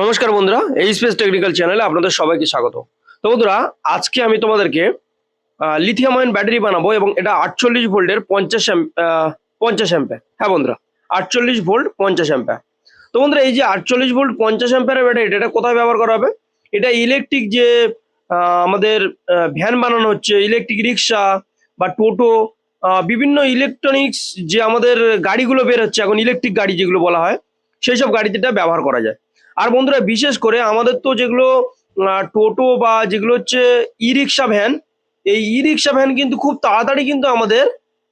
নমস্কার বন্ধুরা এই স্পেস টেকনিক্যাল চ্যানেলে আপনাদের সবাইকে স্বাগত। তো বন্ধুরা, আজকে আমি তোমাদেরকে লিথিয়াম আয়ন ব্যাটারি বানাবো এবং এটা আটচল্লিশ ভোল্টের পঞ্চাশ পঞ্চাশ অ্যাম্পের হ্যাঁ বন্ধুরা, আটচল্লিশ ভোল্ট পঞ্চাশ অ্যাম্পের তো বন্ধুরা, এই যে আটচল্লিশ ভোল্ট পঞ্চাশ অ্যাম্পের ব্যাটারি এটা কোথায় ব্যবহার করা হবে? এটা ইলেকট্রিক যে আমাদের ভ্যান বানানো হচ্ছে ইলেকট্রিক রিক্সা বা টোটো বিভিন্ন ইলেকট্রনিক্স যে আমাদের গাড়িগুলো বের হচ্ছে এখন ইলেকট্রিক গাড়ি যেগুলো বলা হয়, সেই সব গাড়িতে এটা ব্যবহার করা যায়। আর বন্ধুরা, বিশেষ করে আমাদের তো যেগুলো টোটো বা যেগুলো হচ্ছে ই রিক্সা ভ্যান, এই ই রিক্সা ভ্যান কিন্তু খুব তাড়াতাড়ি কিন্তু আমাদের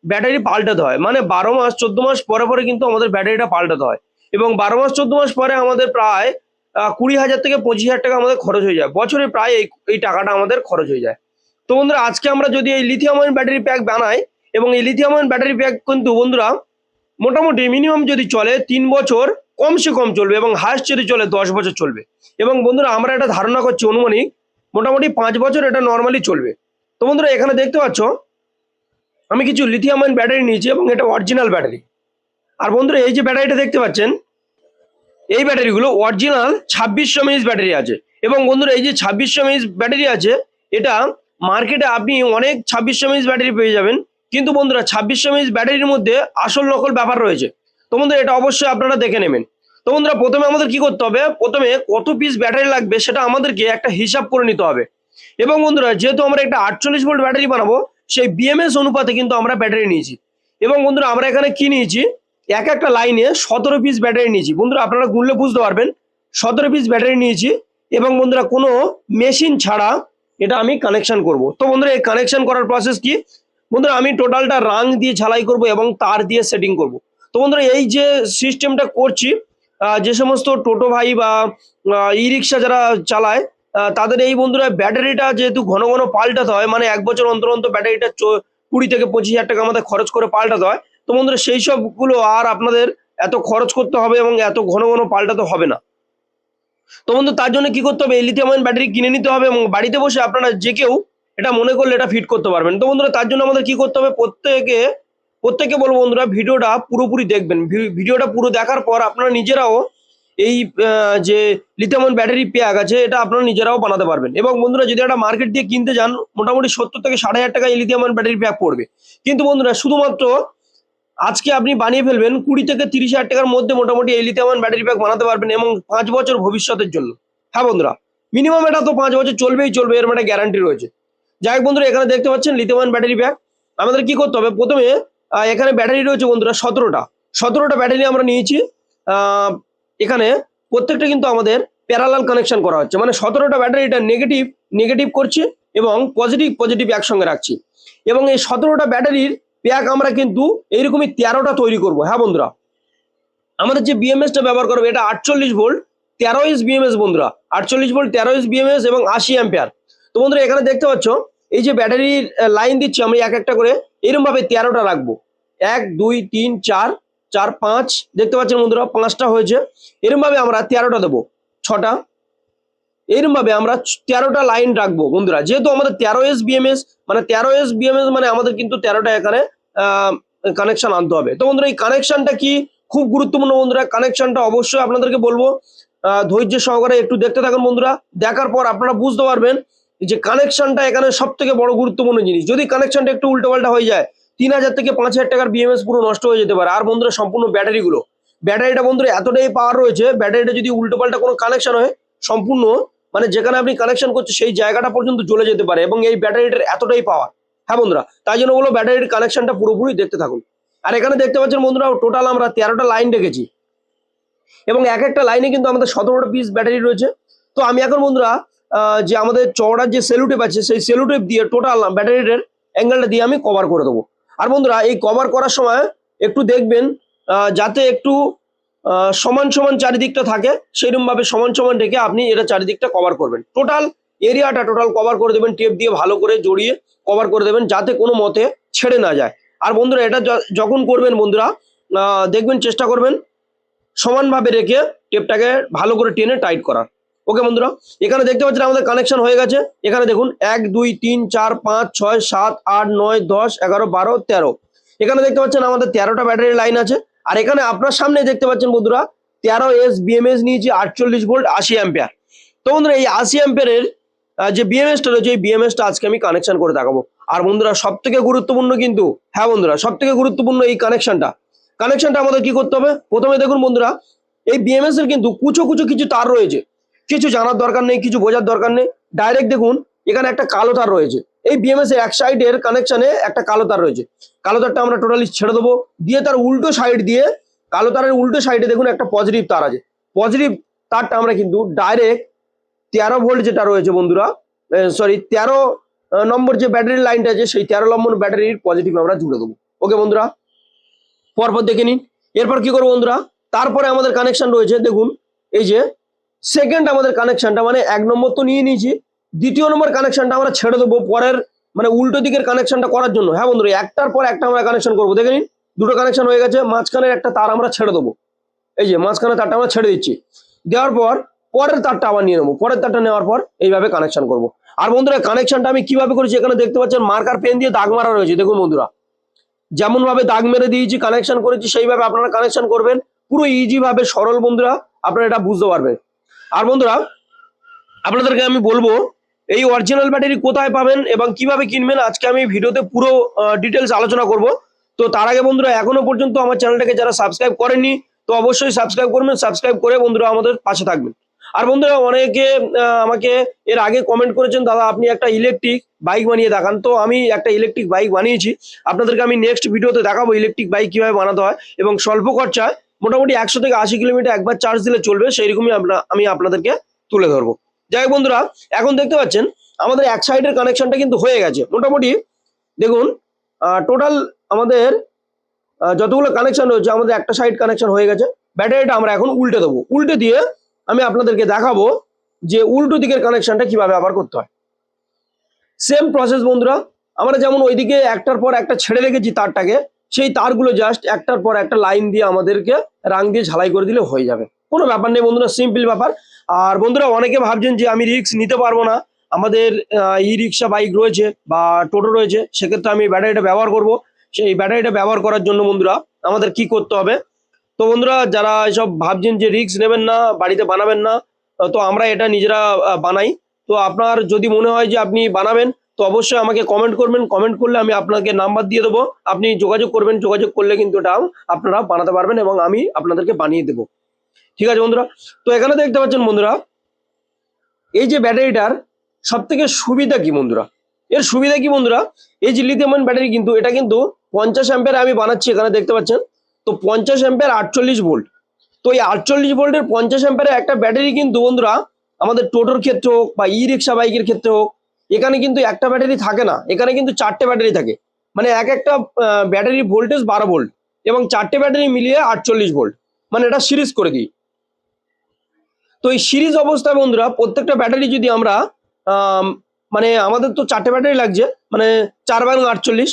ব্যাটারি পাল্টাতে হয়। মানে বারো মাস, চোদ্দ মাস পরে পরে কিন্তু আমাদের ব্যাটারিটা পাল্টাতে হয়। এবং বারো মাস, চোদ্দ মাস পরে আমাদের প্রায় কুড়ি হাজার থেকে পঁচিশ হাজার টাকা আমাদের খরচ হয়ে যায়। বছরে প্রায় এই এই টাকাটা আমাদের খরচ হয়ে যায়। তো বন্ধুরা, আজকে আমরা যদি এই লিথিয়াম আয়ন ব্যাটারি প্যাক বানাই, এবং এই লিথিয়াম আয়ন ব্যাটারি প্যাক কিন্তু বন্ধুরা, মোটামুটি মিনিমাম যদি চলে তিন বছর কমসে কম চলবে এবং হায়েস্ট যদি চলে, দশ বছর চলবে। এবং বন্ধুরা, আমরা এটা ধারণা করছি অনুমানিক মোটামুটি পাঁচ বছর এটা নর্মালি চলবে। তো বন্ধুরা, এখানে দেখতে পাচ্ছ, আমি কিছু লিথিয়াম আয়ন ব্যাটারি নিয়েছি এবং এটা অরিজিনাল ব্যাটারি আর বন্ধুরা, এই যে ব্যাটারিটা দেখতে পাচ্ছেন, এই ব্যাটারিগুলো অরিজিনাল ছাব্বিশশো এমএইচ ব্যাটারি আছে। এবং বন্ধুরা, এই যে ছাব্বিশশো এমএইচ ব্যাটারি আছে, এটা মার্কেটে আপনি অনেক ছাব্বিশশো এমএইচ ব্যাটারি পেয়ে যাবেন। কিন্তু বন্ধুরা, ছাব্বিশশো এমএইচ ব্যাটারির মধ্যে আসল নকল ব্যাপার রয়েছে। তো বন্ধুরা, এটা অবশ্যই আপনারা দেখে নেবেন। তো বন্ধুরা, প্রথমে আমাদের কি করতে হবে? প্রথমে কত পিস ব্যাটারি লাগবে সেটা আমাদেরকে একটা হিসাব করে নিতে হবে। এবং বন্ধুরা, যেহেতু আমরা একটা আটচল্লিশ ভোল্ট ব্যাটারি বানাবো, সেই বিএমএস অনুপাতে কিন্তু আমরা ব্যাটারি নিয়েছি। এবং বন্ধুরা, আমরা এখানে কি নিয়েছি? এক একটা লাইনে সতেরো পিস ব্যাটারি নিয়েছি। বন্ধুরা, আপনারা গুনলে বুঝতে পারবেন, সতেরো পিস ব্যাটারি নিয়েছি। এবং বন্ধুরা, কোনো মেশিন ছাড়া এটা আমি কানেকশন করব। তো বন্ধুরা, এই কানেকশন করার প্রসেস কি? বন্ধুরা, আমি টোটালটা রাং দিয়ে ঝালাই করব এবং তার দিয়ে সেটিং করব। তো বন্ধুরা, এই যে সিস্টেমটা করছি যে সমস্ত টোটো ভাই বা ই রিক্সা যারা চালায় তাদের এই বন্ধুরা ব্যাটারিটা যেহেতু ঘন ঘন পাল্টাতে হয় মানে এক বছর অন্তর অন্তর ব্যাটারিটা কুড়ি থেকে পঁচিশ হাজার টাকা আমাদের খরচ করে পাল্টাতে হয়। তো বন্ধুরা, সেই সবগুলো আর আপনাদের এত খরচ করতে হবে এবং এত ঘন ঘন পাল্টাতে হবে না। তো বন্ধু তার জন্য কি করতে হবে? লিথিয়াম আয়ন ব্যাটারি কিনে নিতে হবে এবং বাড়িতে বসে আপনারা যে কেউ এটা মনে করলে এটা ফিট করতে পারবেন। তো বন্ধুরা, তার জন্য আমাদের কি করতে হবে? প্রত্যেকে প্রত্যেকে বলব বন্ধুরা, ভিডিওটা পুরোপুরি দেখবেন। ভিডিওটা পুরো দেখার পর আপনারা নিজেরাও এই যে লিথিয়াম ব্যাটারি প্যাক আছে, এটা আপনারা নিজেরাও বানাতে পারবেন। এবং বন্ধুরা, যদি একটা মার্কেট দিয়ে কিনতে যান, মোটামুটি সত্তর থেকে ষাট হাজার টাকা এই লিথিয়াম আয়ন ব্যাটারি প্যাক পড়বে। কিন্তু বন্ধুরা, শুধুমাত্র আজকে আপনি বানিয়ে ফেলবেন কুড়ি থেকে তিরিশ হাজার টাকার মধ্যে মোটামুটি এই লিথিয়াম আয়ন ব্যাটারি প্যাক বানাতে পারবেন এবং পাঁচ বছর ভবিষ্যতের জন্য। হ্যাঁ বন্ধুরা মিনিমাম এটা তো পাঁচ বছর চলবেই চলবে এর মানে গ্যারান্টি রয়েছে। যাই হোক বন্ধুরা, এখানে দেখতে পাচ্ছেন লিথিয়াম আয়ন ব্যাটারি প্যাক আমাদের কি করতে হবে? প্রথমে এখানে ব্যাটারি রয়েছে বন্ধুরা সতেরোটা। সতেরোটা ব্যাটারি আমরা নিয়েছি। এখানে প্রত্যেকটা কিন্তু আমাদের প্যারালাল কানেকশন করা হচ্ছে। মানে সতেরোটা ব্যাটারিটা নেগেটিভ নেগেটিভ করছি এবং পজিটিভ পজিটিভ একসঙ্গে রাখছি। এবং এই সতেরোটা ব্যাটারির প্যাক আমরা কিন্তু এইরকমই তেরোটা তৈরি করব। হ্যাঁ বন্ধুরা? আমাদের যে বিএমএসটা ব্যবহার করব, এটা আটচল্লিশ ভোল্ট তেরো ইস বিএমএস বন্ধুরা। আটচল্লিশ ভোল্ট তেরো ইস বিএমএস এবং আশি অ্যাম্পিয়ার তো বন্ধুরা, এখানে দেখতে পাচ্ছ, এই যে ব্যাটারির লাইন দিচ্ছি আমি এক একটা করে। এরকম ভাবে তেরোটা রাখব। এক, দুই, তিন, চার চার, পাঁচ, দেখতে পাচ্ছেন বন্ধুরা, পাঁচটা হয়েছে। এরকম ভাবে আমরা তেরোটা দেবো। ছটা। এরকম ভাবে আমরা তেরোটা লাইন রাখব বন্ধুরা। যেহেতু আমাদের তেরো এস বিএমএস মানে তেরো এস বিএমএস মানে আমাদের কিন্তু তেরোটা এখানে কানেকশন আনতে হবে। তো বন্ধুরা, এই কানেকশনটা কি? খুব গুরুত্বপূর্ণ বন্ধুরা কানেকশনটা অবশ্যই আপনাদেরকে বলব। ধৈর্য সহকারে একটু দেখতে থাকুন বন্ধুরা। দেখার পর আপনারা বুঝতে পারবেন যে কানেকশনটা এখানে সব থেকে বড় গুরুত্বপূর্ণ জিনিস। যদি কানেকশনটা একটু উল্টোপাল্টা হয়ে যায়, তিন হাজার থেকে পাঁচ হাজার টাকার বিএমএস পুরো নষ্ট হয়ে যেতে পারে। আর বন্ধুরা, সম্পূর্ণ ব্যাটারিগুলো। ব্যাটারিটা বন্ধুরা, এতটাই পাওয়ার রয়েছে, ব্যাটারিটা যদি উল্টোপাল্টা কোনো কানেকশন হয়, সম্পূর্ণ মানে যেখানে আপনি কানেকশন করছে সেই জায়গাটা পর্যন্ত জ্বলে যেতে পারে এবং এই ব্যাটারিটার এতটাই পাওয়ার হ্যাঁ বন্ধুরা, তাই জন্য বলো ব্যাটারির কানেকশনটা পুরোপুরি দেখতে থাকুন। আর এখানে দেখতে পাচ্ছেন বন্ধুরা টোটাল আমরা তেরোটা লাইন রেখেছি এবং এক একটা লাইনে কিন্তু আমাদের সতেরোটা পিস ব্যাটারি রয়েছে। তো আমি এখন বন্ধুরা যে আমাদের চওড়ার যে সেলুটেপ আছে, সেই সেলুটেপ দিয়ে টোটাল ব্যাটারিটার অ্যাঙ্গেলটা দিয়ে আমি কভার করে দেবো। আর বন্ধুরা, এই কভার করার সময় একটু দেখবেন যাতে একটু সমান সমান চারিদিকটা থাকে সেরকম ভাবে সমান সমান রেখে আপনি এটা চারিদিকটা কভার করবেন। টোটাল এরিয়াটা টোটাল কভার করে দেবেন টেপ দিয়ে ভালো করে জড়িয়ে কভার করে দেবেন, যাতে কোনো মতে ছেড়ে না যায়। আর বন্ধুরা, এটা যখন করবেন বন্ধুরা দেখবেন চেষ্টা করবেন সমানভাবে রেখে টেপটাকে ভালো করে টেনে টাইট করার। ওকে বন্ধুরা, এখানে দেখতে পাচ্ছেন আমাদের কানেকশন হয়ে গেছে। এখানে দেখুন, এক, দুই, তিন, চার, পাঁচ, ছয়, সাত, আট, নয়, দশ, এগারো, বারো, তেরো। এখানে দেখতে পাচ্ছেন আমাদের তেরোটা ব্যাটারি লাইন আছে। আর এখানে আপনার সামনে দেখতে পাচ্ছেন বন্ধুরা, তেরো এস বিএমএস নিয়েছি, আটচল্লিশ ভোল্ট, আশি অ্যাম্পিয়ার। তো বন্ধুরা, এই আশি অ্যাম্পিয়ারের যে বিএমএসটা রয়েছে, এই বিএমএসটা আজকে আমি কানেকশন করে দেখাবো। আর বন্ধুরা সব থেকে গুরুত্বপূর্ণ কিন্তু হ্যাঁ বন্ধুরা সব থেকে গুরুত্বপূর্ণ এই কানেকশনটা কানেকশনটা আমাদের কি করতে হবে? প্রথমে দেখুন বন্ধুরা, এই বিএমএস এর কিন্তু কুচো কুচো কিছু তার রয়েছে। কিছু জানার দরকার নেই, কিছু বোঝার দরকার নেই। ডাইরেক্ট দেখুন, এখানে একটা কালো তার রয়েছে। এই বিএমএস এর এক সাইডের কানেকশনে একটা কালো তার রয়েছে। কালো তারটা আমরা টোটালি ছেড়ে দেবো। দিয়ে তার উল্টো সাইড দিয়ে, কালো তারের উল্টো সাইডে দেখুন একটা পজিটিভ তার আছে। পজিটিভ তারটা আমরা কিন্তু ডাইরেক্ট তেরো ভোল্ট যেটা রয়েছে বন্ধুরা সরি তেরো নম্বর যে ব্যাটারির লাইনটা আছে, সেই তেরো নম্বর ব্যাটারির পজিটিভ আমরা জুড়ে দেবো। ওকে বন্ধুরা? পরপর দেখে নিন। এরপর কি করব বন্ধুরা? তারপরে আমাদের কানেকশন রয়েছে, দেখুন, এই যে সেকেন্ড আমাদের কানেকশনটা মানে এক নম্বর তো নিয়ে নিয়েছি। দ্বিতীয় নম্বর কানেকশনটা আমরা ছেড়ে দেবো পরের মানে উল্টো দিকের কানেকশনটা করার জন্য। হ্যাঁ বন্ধুরা, একটার পর একটা আমরা কানেকশন করব। দেখে নিন, দুটো কানেকশন হয়ে গেছে, মাঝখানের একটা তার আমরা ছেড়ে দেবো। এই যে মাঝখানে তারটা আমরা ছেড়ে দিচ্ছি। দেওয়ার পর পরের তারটা আবার নিয়ে নেব। পরের তারটা নেওয়ার পর এইভাবে কানেকশন করব। আর বন্ধুরা কানেকশনটা আমি কীভাবে করেছি এখানে দেখতে পাচ্ছেন মার্কার পেন দিয়ে দাগ মারা রয়েছে। দেখুন বন্ধুরা যেমন ভাবে দাগ মেরে দিয়েছি কানেকশন করেছি, সেইভাবে আপনারা কানেকশন করবেন। পুরো ইজি ভাবে, সরল বন্ধুরা, আপনারা এটা বুঝতে পারবেন। আর বন্ধুরা, আপনাদেরকে আমি বলব, এই অরিজিনাল ব্যাটারি কোথায় পাবেন এবং কীভাবে কিনবেন, আজকে আমি ভিডিওতে পুরো ডিটেলস আলোচনা করব। তো তার আগে বন্ধুরা, এখনও পর্যন্ত আমার চ্যানেলটাকে যারা সাবস্ক্রাইব করেননি, তো অবশ্যই সাবস্ক্রাইব করবেন সাবস্ক্রাইব করে বন্ধুরা আমাদের পাশে থাকবেন। আর বন্ধুরা, অনেকে আমাকে এর আগে কমেন্ট করেছেন, দাদা, আপনি একটা ইলেকট্রিক বাইক বানিয়ে দেখান। তো আমি একটা ইলেকট্রিক বাইক বানিয়েছি। আপনাদেরকে আমি নেক্সট ভিডিওতে দেখাবো ইলেকট্রিক বাইক কীভাবে বানাতে হয় এবং স্বল্প খরচায় মোটামুটি একশো থেকে আশি কিলোমিটার একবার চার্জ দিলে চলবে সেই রকমই আমি আপনাদেরকে তুলে ধরবো। যাই বন্ধুরা, এখন দেখতে পাচ্ছেন, আমাদের এক সাইডের কানেকশনটা কিন্তু হয়ে গেছে। মোটামুটি দেখুন টোটাল আমাদের যতগুলো কানেকশন রয়েছে, আমাদের একটা সাইড কানেকশন হয়ে গেছে। ব্যাটারিটা আমরা এখন উল্টে দেবো। উল্টে দিয়ে আমি আপনাদেরকে দেখাবো যে উল্টো দিকের কানেকশনটা কীভাবে আবার করতে হয়। সেম প্রসেস বন্ধুরা, আমরা যেমন ওইদিকে একটার পর একটা ছেড়ে রেখেছি তারটাকে সেই তারগুলো জাস্ট একটার পর একটা লাইন দিয়ে আমাদেরকে রাং দিয়ে ঝালাই করে দিলে হয়ে যাবে। কোনো ব্যাপার নেই বন্ধুরা সিম্পল ব্যাপার। আর বন্ধুরা, অনেকে ভাবছেন যে আমি রিক্স নিতে পারব না। আমাদের ই রিক্সা বাইক রয়েছে বা টোটো রয়েছে, সেক্ষেত্রে আমি ব্যাটারিটা ব্যবহার করব। সেই ব্যাটারিটা ব্যবহার করার জন্য বন্ধুরা, আমাদের কি করতে হবে? তো বন্ধুরা, যারা এসব ভাবছেন যে রিক্স নেবেন না, বাড়িতে বানাবেন না, তো আমরা এটা নিজেরা বানাই। তো আপনার যদি মনে হয় যে আপনি বানাবেন তো অবশ্যই আমাকে কমেন্ট করবেন কমেন্ট করলে আমি আপনাকে নাম্বার দিয়ে দেবো। আপনি যোগাযোগ করবেন, যোগাযোগ করলে কিন্তু এটা আপনারা বানাতে পারবেন এবং আমি আপনাদেরকে বানিয়ে দেবো। ঠিক আছে বন্ধুরা? তো এখানে দেখতে পাচ্ছেন বন্ধুরা, এই যে ব্যাটারিটার সব থেকে সুবিধা কি বন্ধুরা? এর সুবিধা কি বন্ধুরা? এই যে লিথিয়াম ব্যাটারি কিন্তু, এটা কিন্তু পঞ্চাশ অ্যাম্পের আমি বানাচ্ছি এখানে দেখতে পাচ্ছেন। তো পঞ্চাশ অ্যাম্পের আটচল্লিশ ভোল্ট তো এই আটচল্লিশ ভোল্টের পঞ্চাশ অ্যাম্পের একটা ব্যাটারি কিন্তু বন্ধুরা, আমাদের টোটোর ক্ষেত্রে হোক বা ই রিক্সা বাইকের ক্ষেত্রে হোক এখানে কিন্তু একটা ব্যাটারি থাকে না। এখানে কিন্তু চারটে ব্যাটারি থাকে। মানে এক একটা ব্যাটারি ভোল্টেজ বারো ভোল্ট এবং চারটে ব্যাটারি মিলিয়ে আটচল্লিশ ভোল্ট। মানে এটা সিরিজ করে দিই। তো এই সিরিজ অবস্থায় বন্ধুরা প্রত্যেকটা ব্যাটারি যদি আমরা আম, মানে আমাদের তো চারটে ব্যাটারি লাগছে মানে চার বাং আটচল্লিশ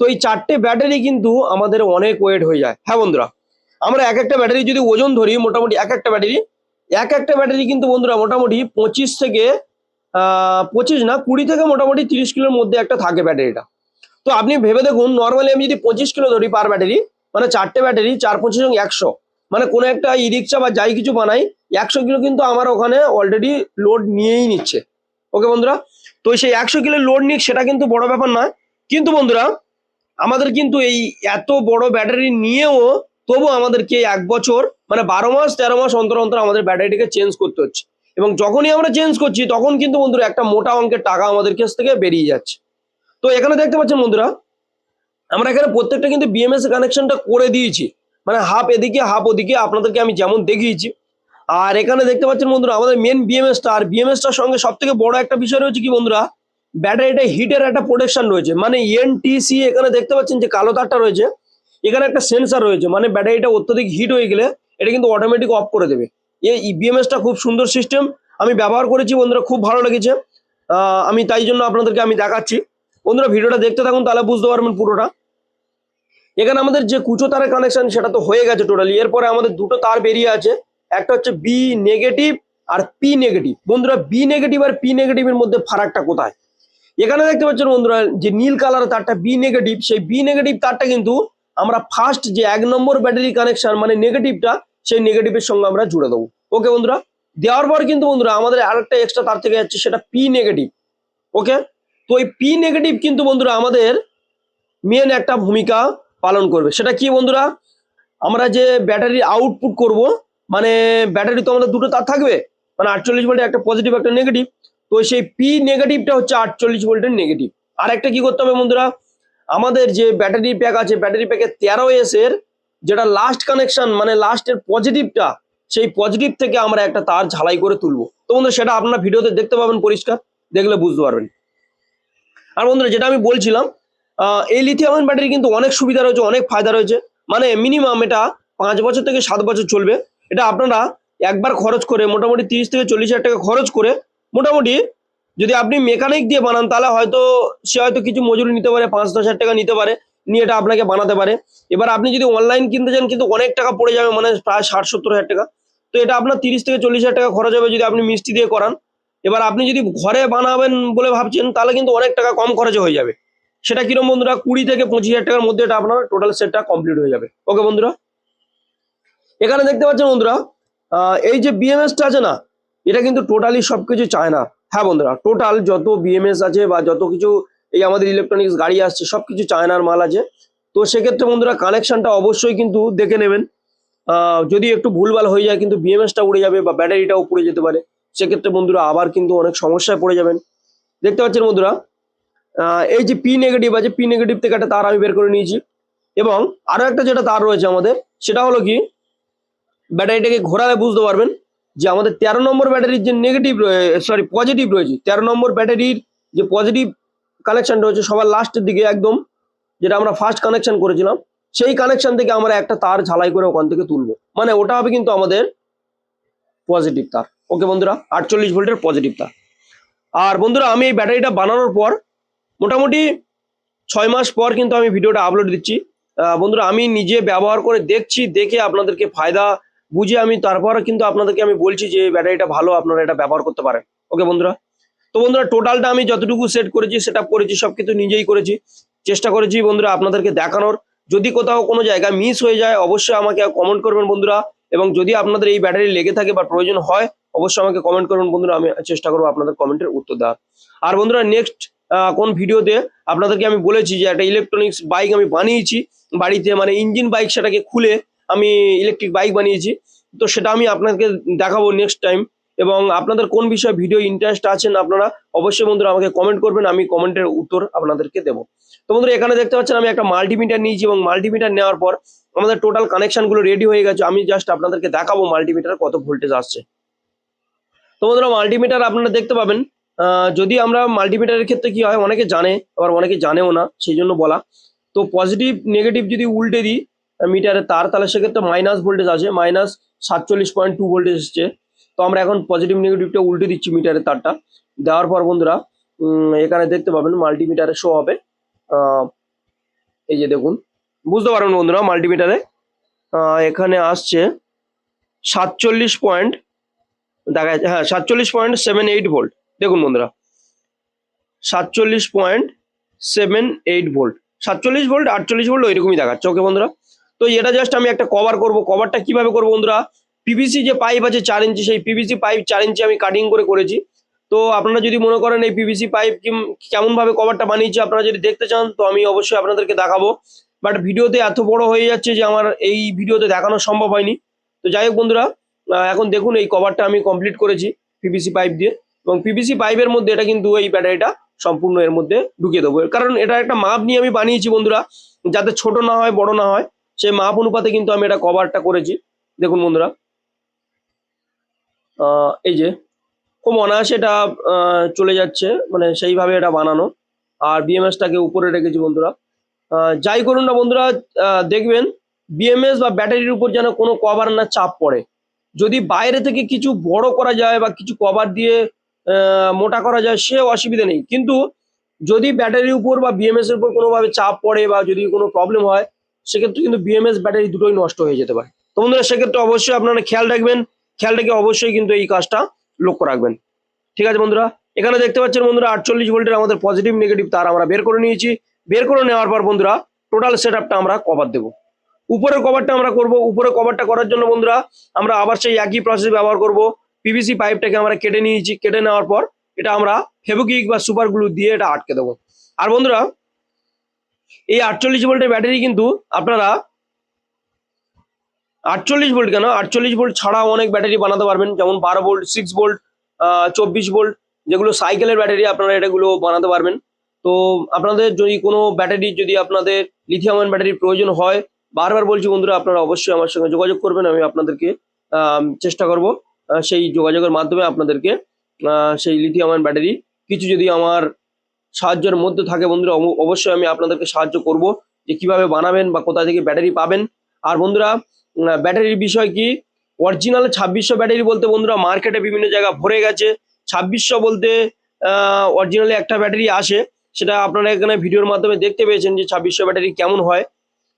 তো এই চারটে ব্যাটারি কিন্তু আমাদের অনেক ওয়েট হয়ে যায়। হ্যাঁ বন্ধুরা আমরা এক একটা ব্যাটারি যদি ওজন ধরি মোটামুটি এক একটা ব্যাটারি এক একটা ব্যাটারি কিন্তু বন্ধুরা মোটামুটি পঁচিশ থেকে পঁচিশ না, কুড়ি থেকে মোটামুটি তিরিশ কিলোর মধ্যে একটা থাকে ব্যাটারিটা তো আপনি ভেবে দেখুন নর্মালি আমি যদি পঁচিশ কিলো ধরি পার ব্যাটারি মানে চারটে ব্যাটারি চার, পঁচিশ একশো মানে কোনো একটা ই রিক্সা বা যাই কিছু বানাই, একশো কিলো কিন্তু আমার ওখানে অলরেডি লোড নিয়েই নিচ্ছে। ওকে বন্ধুরা? তো সেই একশো কিলো লোড নিক, সেটা কিন্তু বড় ব্যাপার নয়। কিন্তু বন্ধুরা, আমাদের কিন্তু এই এত বড় ব্যাটারি নিয়েও তবু আমাদেরকে এক বছর মানে বারো মাস, তেরো মাস অন্তর অন্তর আমাদের ব্যাটারিটাকে চেঞ্জ করতে হচ্ছে। এবং যখনই আমরা চেঞ্জ করছি, তখন কিন্তু বন্ধুরা একটা মোটা অঙ্কের টাকা আমাদের কাছ থেকে বেরিয়ে যাচ্ছে। তো এখানে দেখতে পাচ্ছেন বন্ধুরা, আমরা এখানে প্রত্যেকটা কিন্তু বিএমএস কানেকশনটা করে দিয়েছি। মানে হাফ এদিকে হাফ ওদিকে আপনাদেরকে আমি যেমন দেখিয়েছি। আর এখানে দেখতে পাচ্ছেন বন্ধুরা, আমাদের মেন বিএমএসটা আর বিএমএসটার সঙ্গে সব থেকে বড় একটা বিষয় রয়েছে কি বন্ধুরা ব্যাটারিটা হিটের একটা প্রোটেকশন রয়েছে। মানে এনটিসি এখানে দেখতে পাচ্ছেন যে কালো তারটা রয়েছে। এখানে একটা সেন্সার রয়েছে মানে ব্যাটারিটা অত্যধিক হিট হয়ে গেলে এটা কিন্তু অটোমেটিক অফ করে দেবে। এই বিএমএসটা খুব সুন্দর সিস্টেম আমি ব্যবহার করেছি, বন্ধুরা, খুব ভালো লেগেছে। আমি তাই জন্য আপনাদেরকে আমি দেখাচ্ছি। বন্ধুরা, ভিডিওটা দেখতে থাকুন, তাহলে বুঝতে পারবেন পুরোটা। এখানে আমাদের যে কুচো তারের কানেকশন সেটা তো হয়ে গেছে টোটালি এরপরে আমাদের দুটো তার বেরিয়ে আছে। একটা হচ্ছে বি নেগেটিভ আর পি নেগেটিভ বন্ধুরা বি নেগেটিভ আর পি নেগেটিভের মধ্যে ফারাকটা কোথায়? এখানে দেখতে পাচ্ছেন বন্ধুরা, যে নীল কালারের তারটা বি নেগেটিভ সেই বি নেগেটিভ তারটা কিন্তু আমরা ফার্স্ট যে এক নম্বর ব্যাটারি কানেকশন মানে নেগেটিভটা সেই নেগেটিভের সঙ্গে আমরা জুড়ে দেবো। ওকে বন্ধুরা? দেওয়ার পর কিন্তু বন্ধুরা, আমাদের আরেকটা এক্সট্রা তার থেকে যাচ্ছে, সেটা পি নেগেটিভ ওকে তো এই পি নেগেটিভ কিন্তু বন্ধুরা, আমাদের মেন একটা ভূমিকা পালন করবে। সেটা কি বন্ধুরা? আমরা যে ব্যাটারি আউটপুট করব মানে ব্যাটারি তো আমাদের দুটো তার থাকবে মানে আটচল্লিশ ভোল্টের একটা পজিটিভ একটা নেগেটিভ তো সেই পি নেগেটিভটা হচ্ছে আটচল্লিশ ভোল্টের নেগেটিভ আর একটা কি করতে হবে বন্ধুরা? আমাদের যে ব্যাটারি প্যাক আছে ব্যাটারি প্যাকের তেরো এস এর যেটা লাস্ট কানেকশন মানে লাস্টের পজিটিভটা সেই পজিটিভ থেকে আমরা একটা তার ঝালাই করে তুলবো। তো বন্ধুরা, সেটা আপনারা ভিডিওতে দেখতে পাবেন পরিষ্কার, দেখলে বুঝতে পারবেন। আর বন্ধুরা, যেটা আমি বলছিলাম এই লিথিয়াম ব্যাটারি কিন্তু অনেক সুবিধা রয়েছে, অনেক ফায়দা রয়েছে। মানে মিনিমাম এটা পাঁচ বছর থেকে সাত বছর চলবে। এটা আপনারা একবার খরচ করে, মোটামুটি তিরিশ থেকে চল্লিশ হাজার টাকা খরচ করে, মোটামুটি যদি আপনি মেকানিক দিয়ে বানান, তাহলে হয়তো সে হয়তো কিছু মজুরি নিতে পারে, পাঁচ দশ হাজার টাকা নিতে পারে। নিয়ে এটা আপনাকে বানাতে পারে। এবার আপনি যদি অনলাইন কিনতে চান, কিন্তু অনেক টাকা পড়ে যাবে মানে প্রায় ষাট সত্তর হাজার টাকা। তো এটা আপনার তিরিশ থেকে চল্লিশ হাজার টাকা খরচ হবে যদি আপনি মিষ্টি দিয়ে করান। এবার আপনি যদি ঘরে বানাবেন বলে ভাবছেন, তাহলে কিন্তু অনেক টাকা কম খরচে হয়ে যাবে। সেটা কিরম বন্ধুরা, কুড়ি থেকে পঁচিশ হাজার টাকার মধ্যে এটা আপনার টোটাল সেটটা কমপ্লিট হয়ে যাবে। ওকে বন্ধুরা? এখানে দেখতে পাচ্ছেন বন্ধুরা এই যে বিএমএসটা আছে না, এটা কিন্তু টোটালি সবকিছু চায় না। হ্যাঁ বন্ধুরা টোটাল যত বিএমএস আছে বা যত কিছু এই আমাদের ইলেকট্রনিক্স গাড়ি আসছে সব কিছু চায়নার মাল আছে। তো সেক্ষেত্রে বন্ধুরা কানেকশনটা অবশ্যই কিন্তু দেখে নেবেন। যদি একটু ভুলভাল হয়ে যায় কিন্তু বিএমএসটা উড়ে যাবে বা ব্যাটারিটাও পুড়ে যেতে পারে। সেক্ষেত্রে বন্ধুরা আবার কিন্তু অনেক সমস্যায় পড়ে যাবেন। দেখতে পাচ্ছেন বন্ধুরা এই যে পি নেগেটিভ আছে পি নেগেটিভ থেকে একটা তার আমি বের করে নিয়েছি। এবং আরও একটা যেটা তার রয়েছে আমাদের, সেটা হলো কি ব্যাটারিটাকে ঘোরালে বুঝতে পারবেন যে আমাদের তেরো নম্বর ব্যাটারির যে নেগেটিভ সরি পজিটিভ রয়েছে, তেরো নম্বর ব্যাটারির যে পজিটিভ কানেকশন রয়েছে, সবার লাস্টের দিকে একদম, যেটা আমরা ফার্স্ট কানেকশন করেছিলাম, সেই কানেকশন থেকে আমরা একটা তার ঝালাই করে ওখান থেকে তুলবো। মানে ওটা হবে কিন্তু আমাদের পজিটিভ তার। ওকে বন্ধুরা, আটচল্লিশ ভোল্টের পজিটিভ তার। আর বন্ধুরা, আমি এই ব্যাটারিটা বানানোর পর, মোটামুটি ছয় মাস পর কিন্তু আমি ভিডিওটা আপলোড দিচ্ছি। বন্ধুরা, আমি নিজে ব্যবহার করে দেখছি, দেখে আপনাদেরকে ফায়দা বুঝে আমি, তারপর কিন্তু আপনাদেরকে আমি বলছি যে ব্যাটারিটা ভালো, আপনারা এটা ব্যবহার করতে পারেন। ওকে বন্ধুরা? তো বন্ধুরা টোটালটা আমি যতটুকু সেট করেছি সেট করেছি সব কিছু নিজেই করেছি। চেষ্টা করেছি বন্ধুরা আপনাদেরকে দেখানোর। যদি কোথাও কোনো জায়গায় মিস হয়ে যায়, অবশ্যই আমাকে কমেন্ট করবেন বন্ধুরা। এবং যদি আপনাদের এই ব্যাটারি লেগে থাকে বা প্রয়োজন হয়, অবশ্যই আমাকে কমেন্ট করবেন বন্ধুরা। আমি চেষ্টা করব আপনাদের কমেন্টের উত্তর দেওয়ার। আর বন্ধুরা নেক্সট কোন ভিডিওতে আপনাদেরকে আমি বলেছি যে একটা ইলেকট্রনিক্স বাইক আমি বানিয়েছি। বাড়িতে মানে ইঞ্জিন বাইক সেটাকে খুলে আমি ইলেকট্রিক বাইক বানিয়েছি। তো সেটা আমি আপনাকে দেখাবো নেক্সট টাইম এবং আপনাদের কোন বিষয়ে ভিডিও ইন্টারেস্ট আছেন আপনারা, অবশ্যই বন্ধুরা আমাকে কমেন্ট করবেন, আমি কমেন্টের উত্তর আপনাদেরকে দেবো। তো বন্ধুরা, এখানে দেখতে পাচ্ছেন আমি একটা মাল্টিমিটার নিয়েছি এবং মাল্টিমিটার নেওয়ার পর আমাদের টোটাল কানেকশনগুলো রেডি হয়ে গেছে। আমি জাস্ট আপনাদেরকে দেখাবো মাল্টিমিটার কত ভোল্টেজ আসছে। তো বন্ধুরা মাল্টিমিটার আপনারা দেখতে পাবেন। যদি আমরা মাল্টিমিটারের ক্ষেত্রে কি হয়, অনেকে জানে, আবার অনেকে জানেও না, সেই জন্য বলা। তো পজিটিভ নেগেটিভ যদি উল্টে দিই মিটারের তার, তাহলে সেক্ষেত্রে মাইনাস ভোল্টেজ আছে মাইনাস সাতচল্লিশ পয়েন্ট টু ভোল্টেজ এসছে। তো আমরা এখন পজিটিভ নেগেটিভটা উল্টে দিচ্ছি মিটারের তারটা। দেওয়ার পর বন্ধুরা এখানে দেখতে পাবেন মাল্টিমিটারে শো হবে। এই যে দেখুন, বুঝতে পারবেন বন্ধুরা মাল্টিমিটারে এখানে আসছে সাতচল্লিশ পয়েন্ট দেখা যাচ্ছে হ্যাঁ সাতচল্লিশ পয়েন্ট সেভেন এইট ভোল্ট দেখুন বন্ধুরা, সাতচল্লিশ পয়েন্ট সেভেন এইট ভোল্ট সাতচল্লিশ ভোল্ট আটচল্লিশ ভোল্ট ওইরকমই দেখাচ্ছে ওকে বন্ধুরা? তো এটা জাস্ট আমি একটা কভার করব। কভারটা কীভাবে করব বন্ধুরা? পিভিসি যে পাইপ আছে চার ইঞ্চি সেই পিভিসি পাইপ চার ইঞ্চি আমি কাটিং করে করেছি। তো আপনারা যদি মনে করেন এই পিভিসি পাইপ কেমন ভাবে কভারটা বানিয়েছি, আপনারা যদি দেখতে চান, তো আমি অবশ্যই আপনাদেরকে দেখাবো। বাট ভিডিওতে এত বড় হয়ে যাচ্ছে যে আমার এই ভিডিওতে দেখানো সম্ভব হয়নি। তো যাই হোক বন্ধুরা এখন দেখুন এই কভারটা আমি কমপ্লিট করেছি পিভিসি পাইপ দিয়ে। এবং পিভিসি পাইপের মধ্যে এটা কিন্তু এই ব্যাটারিটা সম্পূর্ণ এর মধ্যে ঢুকিয়ে দেবো। কারণ এটা একটা মাপ নিয়ে আমি বানিয়েছি বন্ধুরা, যাতে ছোট না হয়, বড় না হয়। সেই মাপ অনুপাতে কিন্তু আমি এটা কভারটা করেছি। দেখুন বন্ধুরা এই যে, খুব অনায়াসে এটা চলে যাচ্ছে মানে সেইভাবে এটা বানানো। আর বিএমএসটাকে উপরে রেখেছি বন্ধুরা। যাই করুন না বন্ধুরা দেখবেন বিএমএস বা ব্যাটারির উপর যেন কোনো কভার না চাপ পড়ে। যদি বাইরে থেকে কিছু বড় করা যায় বা কিছু কভার দিয়ে মোটা করা যায়, সে অসুবিধা নেই। কিন্তু যদি ব্যাটারির উপর বা বিএমএস এর উপর কোনোভাবে চাপ পড়ে বা যদি কোনো প্রবলেম হয়, সেক্ষেত্রে কিন্তু বিএমএস ব্যাটারি দুটোই নষ্ট হয়ে যেতে পারে। তো বন্ধুরা, সেক্ষেত্রে অবশ্যই আপনারা খেয়াল রাখবেন খেয়াল রেখে অবশ্যই কিন্তু এই কাজটা লক্ষ্য রাখবেন। ঠিক আছে বন্ধুরা? এখানে দেখতে পাচ্ছেন বন্ধুরা, আটচল্লিশ ভোল্টের আমাদের পজিটিভ নেগেটিভ তার আমরা বের করে নিয়েছি। বের করে নেওয়ার পর বন্ধুরা টোটাল সেট আমরা কভার দেবো। উপরের কভারটা আমরা করব। উপরের কভারটা করার জন্য বন্ধুরা, আমরা আবার সেই একই প্রসেস ব্যবহার করব। পিভিসি পাইপটাকে আমরা কেটে নিয়েছি। কেটে নেওয়ার পর এটা আমরা ফেবুকিক বা সুপার গ্লু দিয়ে এটা আটকে দেবো। আর বন্ধুরা, এই আটচল্লিশ ভোল্টের ব্যাটারি কিন্তু আপনারা আটচল্লিশ ভোল্ট কেন? আটচল্লিশ ভোল্ট ছাড়াও অনেক ব্যাটারি বানাতে পারবেন, যেমন বারো ভোল্ট সিক্স ভোল্ট চব্বিশ ভোল্ট, যেগুলো সাইকেলের ব্যাটারি আপনারা এটাগুলো বানাতে পারবেন। তো আপনাদের যদি কোনো ব্যাটারি যদি আপনাদের লিথিয়াম ব্যাটারির প্রয়োজন হয়, বারবার বলছি বন্ধুরা, আপনারা অবশ্যই আমার সঙ্গে যোগাযোগ করবেন, আমি আপনাদেরকে চেষ্টা করব সেই যোগাযোগের মাধ্যমে আপনাদেরকে সেই লিথিয়াম ব্যাটারি। কিছু যদি আমার সাহায্যের মধ্যে থাকে বন্ধুরা অব- অবশ্যই আমি আপনাদেরকে সাহায্য করব, যে কীভাবে বানাবেন বা কোথা থেকে ব্যাটারি পাবেন। আর বন্ধুরা ব্যাটারির বিষয় কি? অরিজিনাল ছাব্বিশশো ব্যাটারি বলতে বন্ধুরা মার্কেটে বিভিন্ন জায়গা ভরে গেছে। ছাব্বিশশো বলতে অরিজিনালি একটা ব্যাটারি আসে। সেটা আপনারা এখানে ভিডিওর মাধ্যমে দেখতে পেয়েছেন যে ছাব্বিশশো ব্যাটারি কেমন হয়।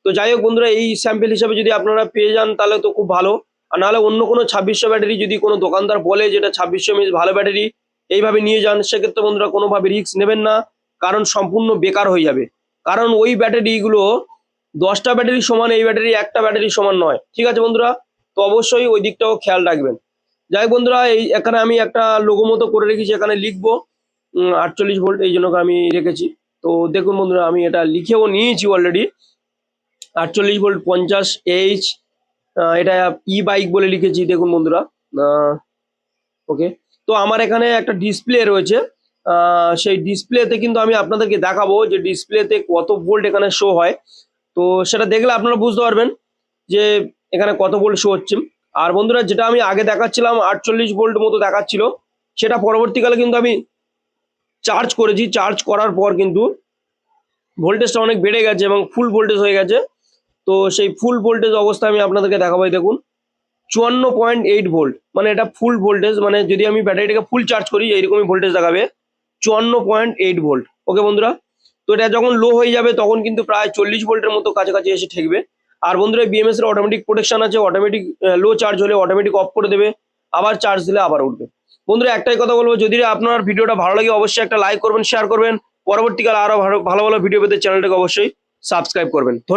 তো যাই হোক বন্ধুরা, এই স্যাম্পেল হিসাবে যদি আপনারা পেয়ে যান, তাহলে তো খুব ভালো। আর নাহলে অন্য কোনো ছাব্বিশশো ব্যাটারি যদি কোনো দোকানদার বলে যেটা ছাব্বিশশো এমএস ভালো ব্যাটারি, এইভাবে নিয়ে যান, সেক্ষেত্রে বন্ধুরা কোনোভাবে রিস্ক নেবেন না। কারণ সম্পূর্ণ বেকার হয়ে যাবে। কারণ ওই ব্যাটারিগুলো দশটা ব্যাটারি সমান, এই ব্যাটারি একটা ব্যাটারি সমান নয়। ঠিক আছে বন্ধুরা? তো অবশ্যই ওই দিকটাও খেয়াল রাখবেন। যাই বন্ধুরা, এই এখানে আমি একটা লোগো মতো করে রেখেছি, এখানে লিখব। আটচল্লিশ ভোল্ট এই জন্য আমি রেখেছি। তো দেখুন বন্ধুরা, আমি এটা লিখেও নিয়েছি অলরেডি আটচল্লিশ ভোল্ট পঞ্চাশ এইচ এটা ই বাইক বলে লিখেছি, দেখুন বন্ধুরা। ওকে তো আমার এখানে একটা ডিসপ্লে রয়েছে। সেই ডিসপ্লেতে কিন্তু আমি আপনাদেরকে দেখাবো যে ডিসপ্লেতে কত ভোল্ট এখানে শো হয়। তো সেটা দেখলে আপনারা বুঝতে পারবেন যে এখানে কত ভোল্ট শো হচ্ছে। আর বন্ধুরা, যেটা আমি আগে দেখাচ্ছিলাম, আটচল্লিশ ভোল্ট মতো দেখাচ্ছিল, সেটা পরবর্তীকালে কিন্তু আমি চার্জ করেছি। চার্জ করার পর কিন্তু ভোল্টেজটা অনেক বেড়ে গেছে এবং ফুল ভোল্টেজ হয়ে গেছে। তো সেই ফুল ভোল্টেজ অবস্থা আমি আপনাদেরকে দেখাবো, এই দেখুন। চুয়ান্ন পয়েন্ট এইট ভোল্ট মানে এটা ফুল ভোল্টেজ মানে যদি আমি ব্যাটারিটাকে ফুল চার্জ করি, এইরকমই ভোল্টেজ দেখাবে। চুয়ান্ন পয়েন্ট এইট ভোল্ট ওকে বন্ধুরা? তো এটা যখন লো হয়ে যাবে, তখন কিন্তু প্রায় চল্লিশ ভোল্টের মতো কাছাকাছি এসে ঠেকবে। আর বন্ধুরা বিএমএস এর অটোমেটিক প্রোটেকশন আছে অটোমেটিক লো চার্জ হলে অটোমেটিক অফ করে দেবে, আবার চার্জ দিলে আবার উঠবে। বন্ধুরা, একটাই কথা বলব, যদি আপনার ভিডিওটা ভালো লাগে, অবশ্যই একটা লাইক করবেন শেয়ার করবেন। পরবর্তীকালে আরও ভালো ভালো ভিডিও পেতে চ্যানেলটাকে অবশ্যই সাবস্ক্রাইব করবেন। ধন্যবাদ